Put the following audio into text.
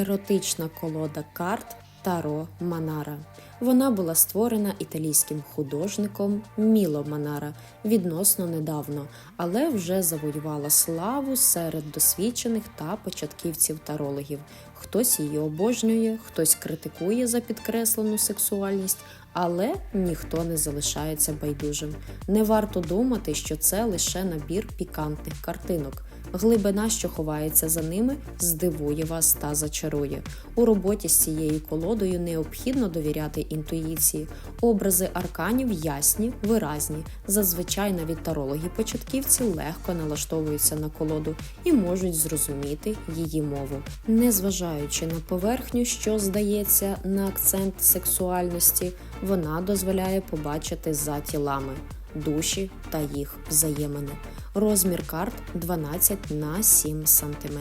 еротична колода карт Таро Манара. Вона була створена італійським художником Міло Манара відносно недавно, але вже завоювала славу серед досвідчених та початківців тарологів. Хтось її обожнює, хтось критикує за підкреслену сексуальність, але ніхто не залишається байдужим. Не варто думати, що це лише набір пікантних картинок. Глибина, що ховається за ними, здивує вас та зачарує. У роботі з цією колодою необхідно довіряти інтуїції. Образи арканів ясні, виразні. Зазвичай навіть тарологи-початківці легко налаштовуються на колоду і можуть зрозуміти її мову. Незважаючи на поверхню, що здається на акцент сексуальності, вона дозволяє побачити за тілами душі та їх взаємини. Розмір карт 12 на 7 см.